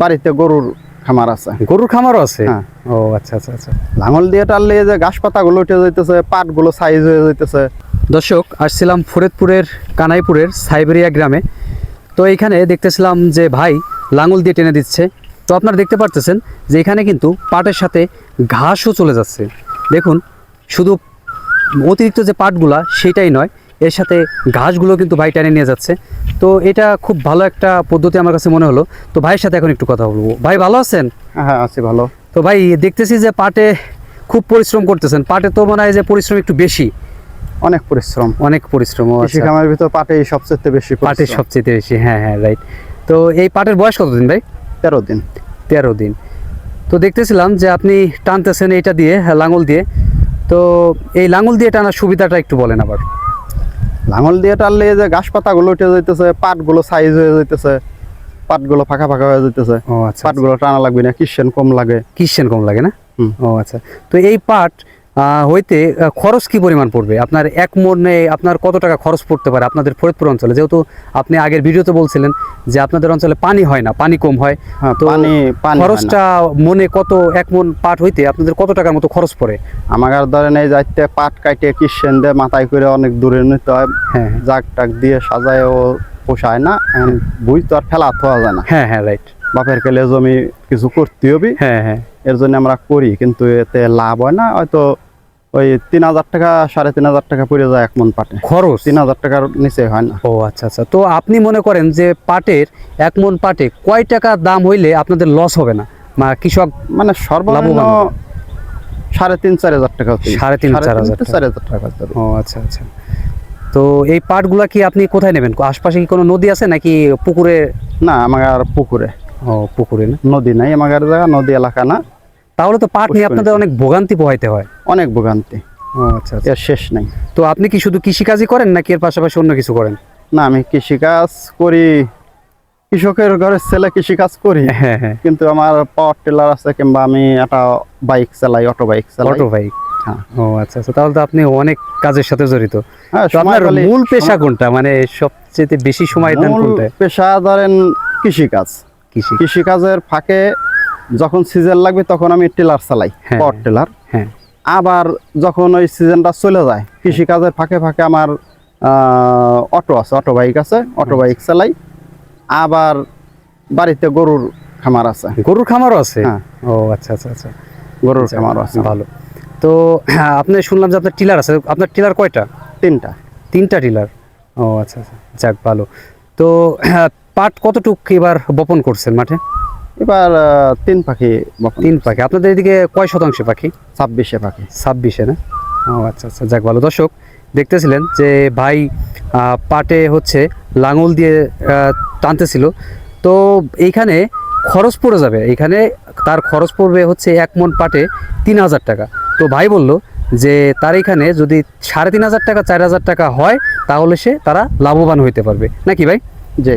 বাড়িতে গরুর খামার আছে। গরুর খামারও আছে? হ্যাঁ। ও আচ্ছা আচ্ছা আচ্ছা। লাঙল দিয়ে টানলে এই যে ঘাস পাতাগুলো উঠে যাইতেছে পাটগুলো সাইজ হয়ে যাইতেছে। দর্শক আসছিলাম ফরিদপুরের কানাইপুরের সাইবেরিয়া গ্রামে। তো এইখানে দেখতেছিলাম যে ভাই লাঙল দিয়ে টেনে দিচ্ছে। তো আপনারা দেখতে পারতেছেন যে এখানে কিন্তু পাটের সাথে ঘাসও চলে যাচ্ছে। দেখুন শুধু অতিরিক্ত যে পাটগুলা সেটাই নয় এর সাথে ঘাসগুলো কিন্তু ভাই টেনে নিয়ে যাচ্ছে। তো এটা খুব ভালো একটা পদ্ধতি আমার কাছে মনে হলো। তো ভাইয়ের সাথে এখন একটু কথা বলব। ভাই ভালো আছেন? হ্যাঁ আছি ভালো। তো ভাই দেখতেছি যে পাটে খুব পরিশ্রম করতেছেন। পাটে তো মনে হয় যে পরিশ্রম একটু বেশি। অনেক পরিশ্রম। অনেক পরিশ্রম কৃষি আচ্ছা। খামারের ভিতর পাটেই সবচেয়ে বেশি পরিশ্রম। সবচেয়ে বেশি হ্যাঁ হ্যাঁ রাইট তো এই পাটের বয়স কতদিন ভাই? তেরো দিন। তেরো দিন। তো দেখতেছিলাম যে আপনি টানতেছেন এটা দিয়ে হ্যাঁ, লাঙল দিয়ে। তো এই লাঙল দিয়ে টানার সুবিধাটা একটু বলেন আবার। লাঙল দিয়ে টানলে যে পাতা পাতাগুলো উঠে যাইতেছে পাটগুলো সাইজ হয়ে যাইতেছে পাটগুলো ফাঁকা ফাঁকা হয়ে যাইতেছে। ও আচ্ছা পাটগুলো টানা লাগবে না কিসেন কম লাগে। কিসেন কম লাগে না? হুম। ও আচ্ছা। তো এই পাট হইতে খরচ কি পরিমাণ পড়বে? আপনার এক মনে আপনার কত টাকা খরচ পড়তে পারে আপনাদের ফরিদপুর অঞ্চলে? যেহেতু আপনি আগের ভিডিওতে বলছিলেন যে আপনাদের অঞ্চলে পানি হয় না পানি কম হয়। হ্যাঁ তো হয়। খরচটা মনে কত এক মন পাট হইতে আপনাদের কত টাকার মতো খরচ পড়ে? আমার ধরেন এই যাইতে পাট কাটে কিসেন দিয়ে মাথায় করে অনেক দূরে নিতে হয়। হ্যাঁ জাগ টাক দিয়ে সাজায় ও পোষায় না এখন বুঝ তো আর ফেলা থোয়া যায় না। হ্যাঁ হ্যাঁ রাইট বাপের কেলে জমি কিছু করতে হবে হ্যাঁ হ্যাঁ। এর জন্য আমরা করি কিন্তু এতে লাভ হয় না হয়তো ওই তিন হাজার টাকা সাড়ে তিন হাজার টাকা পড়ে যায় এক মন পাটে। খরচ? তিন হাজার টাকার নিচে হয় না। ও আচ্ছা আচ্ছা। তো আপনি মনে করেন যে পাটের এক মন পাটে কয় টাকা দাম হইলে আপনাদের লস হবে না? মা কৃষক মানে সর্বনিম্ন সাড়ে তিন চার হাজার টাকা সাড়ে তিন, চার হাজার চার হাজার টাকা ও আচ্ছা আচ্ছা। তো এই পাটগুলা কি আপনি কোথায় নেবেন? আশপাশে কি কোনো নদী আছে নাকি পুকুরে? না আমার পুকুরে। ও পুকুরে না? নদী নাই আমার জায়গা নদী এলাকা না। তাহলে তো পাট নিয়ে আপনাদের অনেক ভোগান্তি পোহাইতে হয়। অনেক ভোগান্তি। ও আচ্ছা আচ্ছা। এর শেষ নাই। তো আপনি কি শুধু কৃষিকাজই করেন নাকি এর পাশাপাশি অন্য কিছু করেন? না আমি কৃষিকাজ করি। কৃষকের ঘরের ছেলে কৃষিকাজ করি। হ্যাঁ হ্যাঁ। কিন্তু আমার পাওয়ার টিলার আছে কিংবা আমি একটা বাইক চালাই অটো বাইক চালাই। Auto bike. হ্যাঁ। ও আচ্ছা আচ্ছা। তাহলে তো আপনি অনেক কাজের সাথে জড়িত। হ্যাঁ আপনার মূল পেশা কোনটা? মানে সবচেয়ে বেশি সময় দেন কোনটা? পেশা ধরেন কৃষিকাজ। কৃষি। কৃষিকাজের ফাঁকে যখন সিজন লাগবে তখন আমি টিলার চালাই হ্যাঁ। Power tiller. হ্যাঁ। আবার যখন ওই সিজনটা চলে যায় কৃষিকাজের ফাঁকে ফাঁকে আমার অটো আছে অটো বাইক আছে অটো বাইক চালাই। আবার বাড়িতে গরুর খামার আছে। গরুর খামারও আছে? হ্যাঁ। ও আচ্ছা আচ্ছা আচ্ছা। গরুর আচ্ছা, খামারও আছে। ভালো। তো হ্যাঁ, আপনি শুনলাম যে আপনার টিলার আছে আপনার টিলার কয়টা? তিনটা। তিনটা টিলার? ও আচ্ছা আচ্ছা। যাক ভালো। তো হ্যাঁ, পাট কতটুক এবার বপন করছেন মাঠে? এবার তিন পাখি তিন পাখি। আপনাদের এদিকে কয় শতাংশ পাখি? ছাব্বিশে পাখি। ছাব্বিশে না? ও আচ্ছা আচ্ছা যাক ভালো। দর্শক দেখতেছিলেন যে ভাই পাটে হচ্ছে লাঙল দিয়ে টানতেছিল। তো এইখানে খরচ পড়ে যাবে। এইখানে তার খরচ পড়বে হচ্ছে এক মন পাটে তিন হাজার টাকা। তো ভাই বলল যে তার এখানে যদি সাড়ে তিন হাজার টাকা চার হাজার টাকা হয় তাহলে সে তারা লাভবান হইতে পারবে। নাকি ভাই? যে